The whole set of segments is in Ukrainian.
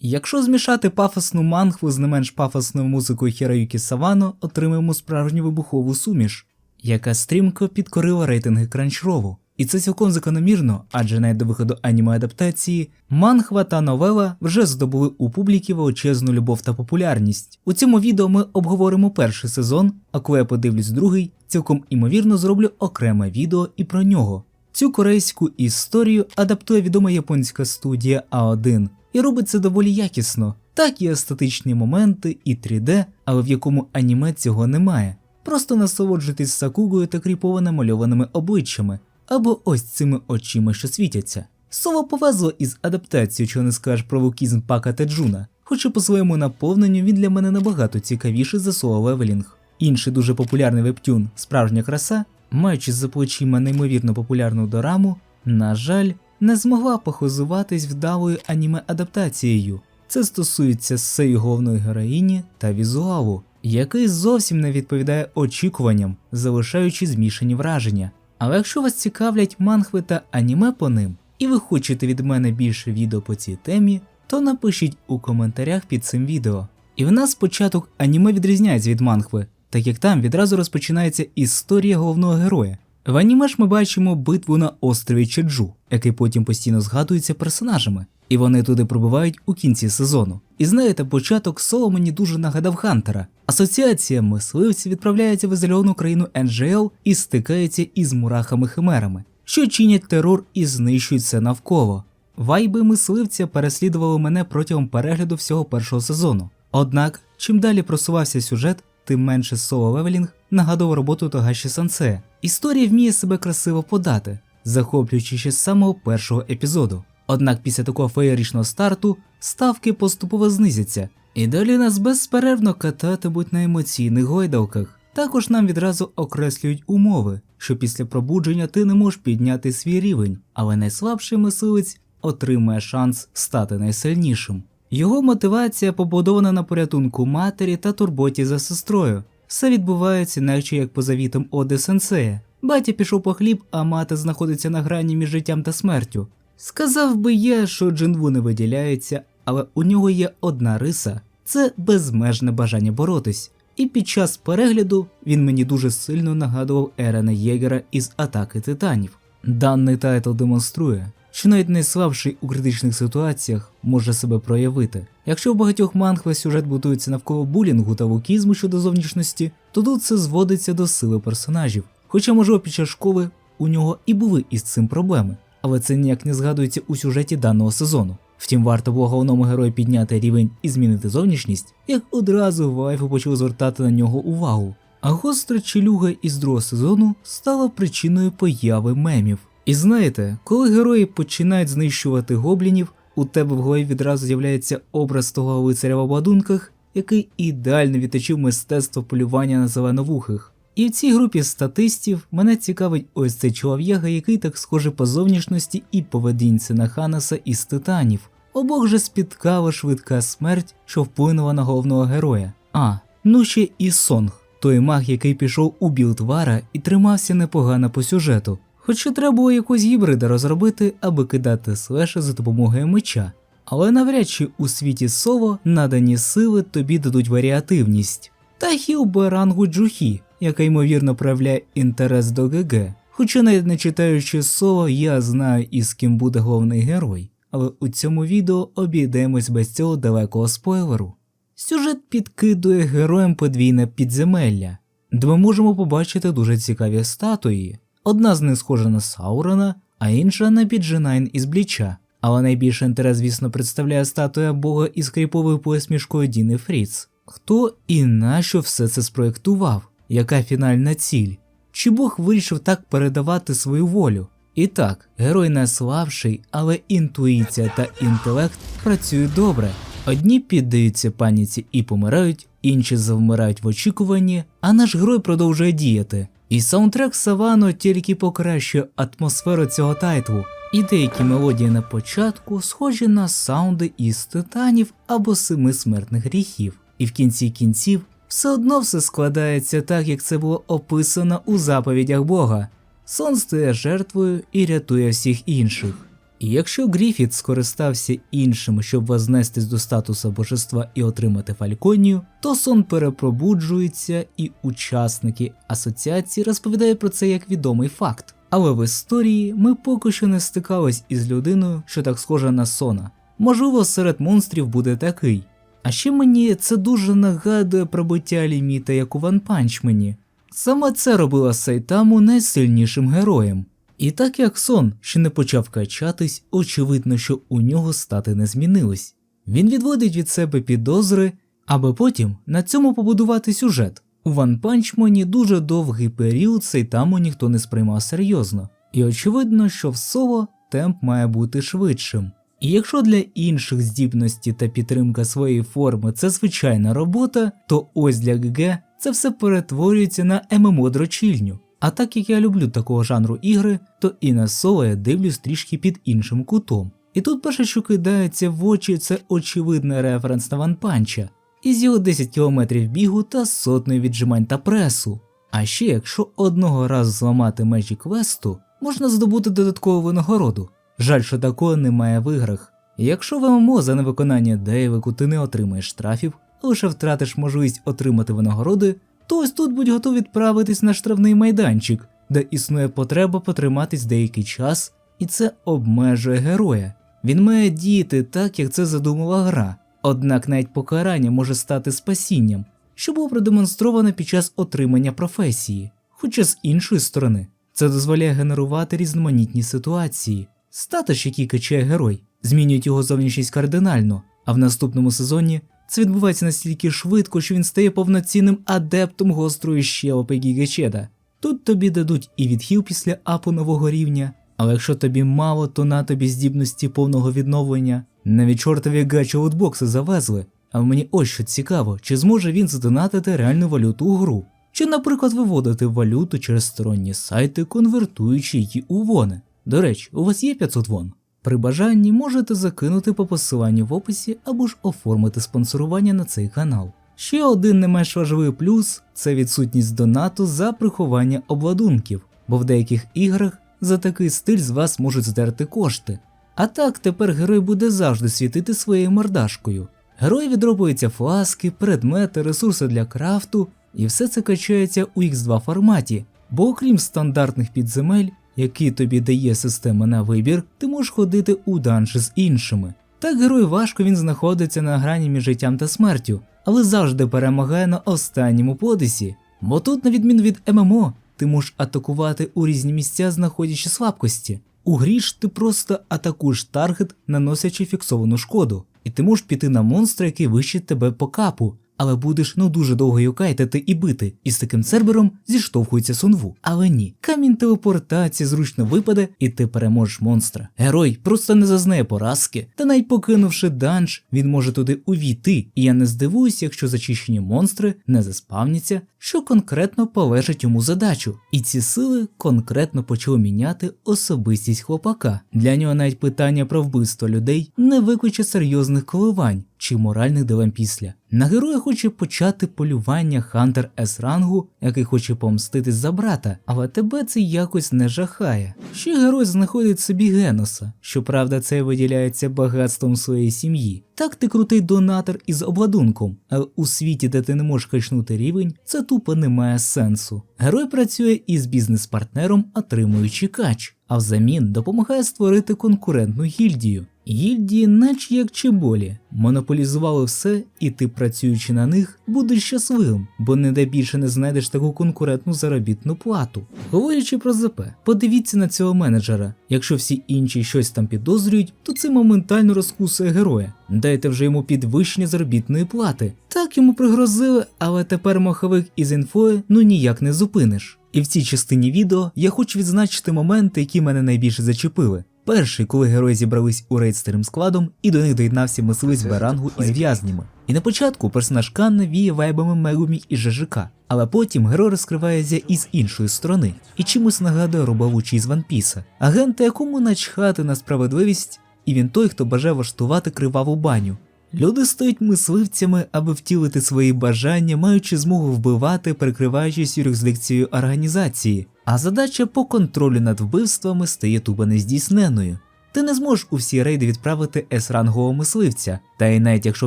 Якщо змішати пафосну мангву з не менш пафосною музикою Хіроюкі Савано, отримаємо справжню вибухову суміш, яка стрімко підкорила рейтинги Crunchyroll. І це цілком закономірно, адже навіть до виходу аніме адаптації мангва та новела вже здобули у публіки величезну любов та популярність. У цьому відео ми обговоримо перший сезон, а коли я подивлюсь другий, цілком імовірно зроблю окреме відео і про нього. Цю корейську історію адаптує відома японська студія А1 і робить це доволі якісно. Так є естетичні моменти і 3D, але в якому аніме цього немає. Просто насолоджуйтесь сакугою та кріпово намальованими обличчями, або ось цими очима, що світяться. Слово повезло із адаптацією, чого не скажеш про вукізм Пака та Джуна, хоча по своєму наповненню він для мене набагато цікавіший за соло левелінг. Інший дуже популярний вебтюн Справжня краса, маючи за плечима неймовірно популярну дораму, на жаль, не змогла похозуватись вдалою аніме-адаптацією. Це стосується сеї головної героїні та візуалу, який зовсім не відповідає очікуванням, залишаючи змішані враження. Але якщо вас цікавлять мангви та аніме по ним, і ви хочете від мене більше відео по цій темі, то напишіть у коментарях під цим відео. І в нас початок аніме відрізняється від мангви, так як там відразу розпочинається історія головного героя. В аніме ж ми бачимо битву на острові Чеджу, який потім постійно згадується персонажами, і вони туди прибувають у кінці сезону. І знаєте, початок соло мені дуже нагадав Хантера. Асоціація мисливців відправляється в ізольовану країну NGL і стикається із мурахами-химерами, що чинять терор і знищують все навколо. Вайби мисливця переслідували мене протягом перегляду всього першого сезону. Однак, чим далі просувався сюжет, тим менше соло левелінг нагадував роботу Тогаші Сансе. Історія вміє себе красиво подати, захоплюючи ще з самого першого епізоду. Однак після такого феєричного старту ставки поступово знизяться, і далі нас безперервно кататимуть на емоційних гойдалках. Також нам відразу окреслюють умови, що після пробудження ти не можеш підняти свій рівень, але найслабший мисливець отримає шанс стати найсильнішим. Його мотивація побудована на порятунку матері та турботі за сестрою. Все відбувається, наче як по завітам Оди Сенсея. Батя пішов по хліб, а мати знаходиться на грані між життям та смертю. Сказав би я, що Джинву не виділяється, але у нього є одна риса це безмежне бажання боротись. І під час перегляду він мені дуже сильно нагадував Ерена Єгера із Атаки Титанів. Даний тайтл демонструє, що навіть найслабший у критичних ситуаціях може себе проявити. Якщо в багатьох мангвах сюжет будується навколо булінгу та вукізму щодо зовнішності, то тут це зводиться до сили персонажів. Хоча, можливо, під час школи у нього і були із цим проблеми, але це ніяк не згадується у сюжеті даного сезону. Втім, варто було головному герою підняти рівень і змінити зовнішність, як одразу вайфи почали звертати на нього увагу. А гостра челюга із другого сезону стала причиною появи мемів. І знаєте, коли герої починають знищувати гоблінів, у тебе в голові відразу з'являється образ того лицаря в обладунках, який ідеально відточив мистецтво полювання на зеленовухих. І в цій групі статистів мене цікавить ось цей чолов'яга, який так схожий по зовнішності і поведінці на Ханаса із титанів. Обох же спіткала швидка смерть, що вплинула на головного героя. А, ну ще і Сонг, той маг, який пішов у білд Вара і тримався непогано по сюжету. Хоча треба було якусь гібрида розробити, аби кидати слеші за допомогою меча. Але навряд чи у світі соло надані сили тобі дадуть варіативність. Та хіл би рангу Джухі, яка ймовірно проявляє інтерес до ГГ. Хоча навіть не читаючи соло, я знаю із ким буде головний герой. Але у цьому відео обійдемось без цього далекого спойлеру. Сюжет підкидує героям подвійне підземелля, де ми можемо побачити дуже цікаві статуї. Одна з них схожа на Саурона, а інша на Підженайн із Бліча. Але найбільший інтерес, звісно, представляє статуя бога із кріповою посмішкою Діни Фріц. Хто і нащо все це спроєктував? Яка фінальна ціль? Чи Бог вирішив так передавати свою волю? І так, герой найслабший, але інтуїція та інтелект працюють добре. Одні піддаються паніці і помирають, інші завмирають в очікуванні, а наш герой продовжує діяти. І саундтрек Савано тільки покращує атмосферу цього тайтлу. І деякі мелодії на початку схожі на саунди із титанів або семи смертних гріхів. І в кінці кінців все одно все складається так, як це було описано у заповідях Бога. Сон стає жертвою і рятує всіх інших. І якщо Гріфіт скористався іншим, щоб вознестись до статуса божества і отримати фальконію, то сон перепробуджується, і учасники асоціації розповідають про це як відомий факт. Але в історії ми поки що не стикались із людиною, що так схожа на сона. Можливо, серед монстрів буде такий. А ще мені це дуже нагадує про биття ліміта, як у Ванпанчмені. Саме це робило Сайтаму найсильнішим героєм. І так як сон ще не почав качатись, очевидно, що у нього стати не змінилось. Він відводить від себе підозри, аби потім на цьому побудувати сюжет. У Ванпанчмені дуже довгий період Сайтаму ніхто не сприймав серйозно, і очевидно, що в соло темп має бути швидшим. І якщо для інших здібності та підтримка своєї форми це звичайна робота, то ось для ГГ це все перетворюється на ММО-дрочільню. А так як я люблю такого жанру ігри, то і на соло я дивлюсь трішки під іншим кутом. І тут перше, що кидається в очі, це очевидний референс на ванпанча, із його 10 км бігу та сотнею віджимань та пресу. А ще якщо одного разу зламати межі квесту, можна здобути додаткову винагороду. Жаль, що такого немає в іграх. Якщо в ММО за невиконання дейвику ти не отримаєш штрафів, лише втратиш можливість отримати винагороди, то ось тут будь готов відправитись на штрафний майданчик, де існує потреба потриматись деякий час, і це обмежує героя. Він має діяти так, як це задумала гра. Однак навіть покарання може стати спасінням, що було продемонстровано під час отримання професії. Хоча з іншої сторони, це дозволяє генерувати різноманітні ситуації. Статус, який качає герой, змінюють його зовнішність кардинально, а в наступному сезоні це відбувається настільки швидко, що він стає повноцінним адептом гострої щелепи Гігачеда. Тут тобі дадуть і відхил після апу нового рівня, але якщо тобі мало, то на тобі здібності повного відновлення. Навіть чортові гачі лутбокси завезли. А мені ось що цікаво, чи зможе він задонатити реальну валюту у гру, чи, наприклад, виводити валюту через сторонні сайти, конвертуючи її у вони. До речі, у вас є 500 вон. При бажанні можете закинути по посиланню в описі або ж оформити спонсорування на цей канал. Ще один не менш важливий плюс це відсутність донату за приховання обладунків, бо в деяких іграх за такий стиль з вас можуть здерти кошти. А так тепер герой буде завжди світити своєю мордашкою. Герої відробуються фласки, предмети, ресурси для крафту, і все це качається у X2 форматі, бо окрім стандартних підземель, які тобі дає система на вибір, ти можеш ходити у данжі з іншими. Так герой важко він знаходиться на грані між життям та смертю, але завжди перемагає на останньому подисі. Бо тут, на відміну від ММО, ти можеш атакувати у різні місця, знаходячи слабкості. У грі ж ти просто атакуєш таргет, наносячи фіксовану шкоду, і ти можеш піти на монстра, який вищить тебе по капу, але будеш ну дуже довго юкайтити і бити, і з таким цербером зіштовхується сунву. Але ні, камінь телепортації зручно випаде, і ти переможеш монстра. Герой просто не зазнає поразки, та навіть покинувши данж, він може туди увійти, і я не здивуюся, якщо зачищені монстри не заспавняться, що конкретно полежить йому задачу. І ці сили конкретно почали міняти особистість хлопака. Для нього навіть питання про вбивство людей не викличе серйозних коливань чи моральних дилем після. На героя хоче почати полювання Хантер С рангу, який хоче помститись за брата, але тебе це якось не жахає. Ще герой знаходить собі Геноса, щоправда, це виділяється багатством своєї сім'ї. Так ти крутий донатор із обладунком, але у світі, де ти не можеш качнути рівень, це тупо не має сенсу. Герой працює із бізнес-партнером, отримуючи кач, а взамін допомагає створити конкурентну гільдію. Гільдії, наче як чеболі, монополізували все, і ти, працюючи на них, будеш щасливим, бо ніде більше не знайдеш таку конкурентну заробітну плату. Говорячи про ЗП, подивіться на цього менеджера. Якщо всі інші щось там підозрюють, то це моментально розкусує героя. Дайте вже йому підвищення заробітної плати. Так йому пригрозили, але тепер маховик із інфою ну ніяк не зупиниш. І в цій частині відео я хочу відзначити моменти, які мене найбільше зачепили. Перший, коли герої зібрались у рейд старим складом, і до них доєднався мисливець Берангу із в'язнями. І на початку персонаж Канна віє вайбами Мегумі і ЖЖК, але потім герой розкривається із іншої сторони і чимось нагадує рубавучі із Ванпіса, агента, якому начхати на справедливість, і він той, хто бажає влаштувати криваву баню. Люди стають мисливцями, аби втілити свої бажання, маючи змогу вбивати, прикриваючись юрисдикцією організації, а задача по контролю над вбивствами стає тупо нездійсненою. Ти не зможеш у всі рейди відправити С-рангового мисливця, та й навіть якщо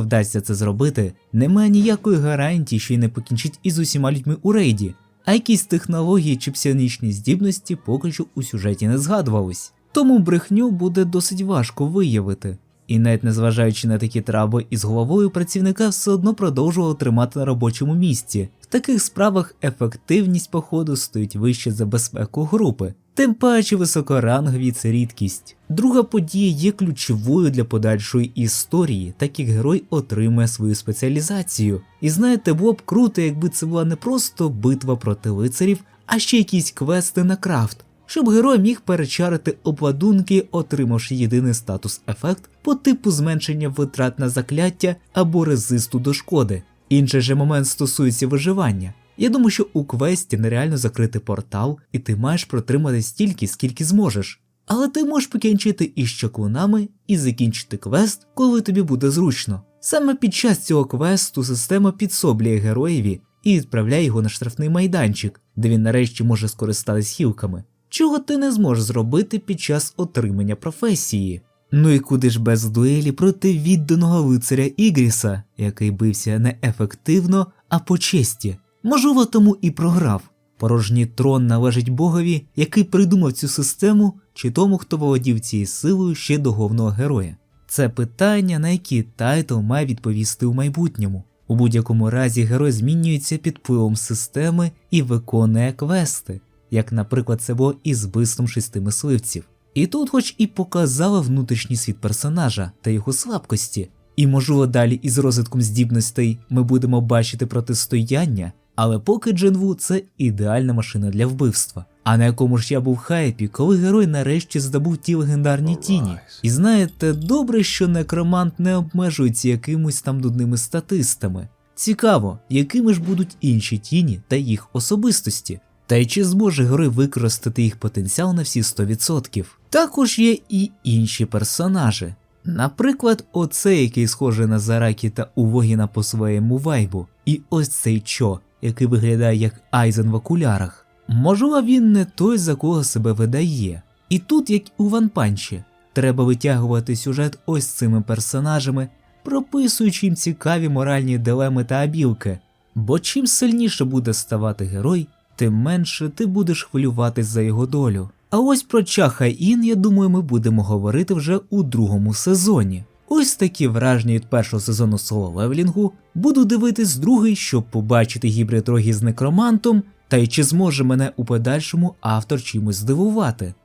вдасться це зробити, немає ніякої гарантії, що й не покінчить із усіма людьми у рейді, а якісь технології чи псіонічні здібності поки що у сюжеті не згадувались. Тому брехню буде досить важко виявити. І навіть незважаючи на такі траби із головою, працівника все одно продовжували тримати на робочому місці. В таких справах ефективність походу стоїть вище за безпеку групи. Тим паче високорангові це рідкість. Друга подія є ключовою для подальшої історії, так як герой отримує свою спеціалізацію. І знаєте, було б круто, якби це була не просто битва проти лицарів, а ще якісь квести на крафт, щоб герой міг перечарити обладунки, отримавши єдиний статус-ефект по типу зменшення витрат на закляття або резисту до шкоди. Інший же момент стосується виживання. Я думаю, що у квесті нереально закрити портал, і ти маєш протримати стільки, скільки зможеш. Але ти можеш покінчити із чаклунами і закінчити квест, коли тобі буде зручно. Саме під час цього квесту система підсоблює героєві і відправляє його на штрафний майданчик, де він нарешті може скористатись хілками, чого ти не зможеш зробити під час отримання професії. Ну і куди ж без дуелі проти відданого лицаря Ігріса, який бився не ефективно, а по честі. Можливо, тому і програв. Порожній трон належить богові, який придумав цю систему, чи тому, хто володів цією силою ще до головного героя. Це питання, на які тайтл має відповісти у майбутньому. У будь-якому разі герой змінюється під впливом системи і виконує квести, як, наприклад, це було із вбивством шести мисливців. І тут, хоч і показали внутрішній світ персонажа та його слабкості, і можливо далі із розвитком здібностей ми будемо бачити протистояння, але поки Джинву це ідеальна машина для вбивства. А на якому ж я був хайпі, коли герой нарешті здобув ті легендарні тіні. І знаєте, добре, що некромант не обмежується якимось там дудними статистами. Цікаво, якими ж будуть інші тіні та їх особистості. Та й чи зможе герой використати їх потенціал на всі 100%. Також є і інші персонажі. Наприклад, оцей, який схожий на Заракі та Увогіна по своєму вайбу, і ось цей Чо, який виглядає як Айзен в окулярах. Можливо, він не той, за кого себе видає. І тут, як у Ванпанчі, треба витягувати сюжет ось цими персонажами, прописуючи їм цікаві моральні дилеми та абілки. Бо чим сильніше буде ставати герой, тим менше ти будеш хвилюватись за його долю. А ось про Чаха Ін, я думаю, ми будемо говорити вже у другому сезоні. Ось такі враження від першого сезону соло левелінгу. Буду дивитись другий, щоб побачити гібрид рогі з некромантом, та й чи зможе мене у подальшому автор чимось здивувати.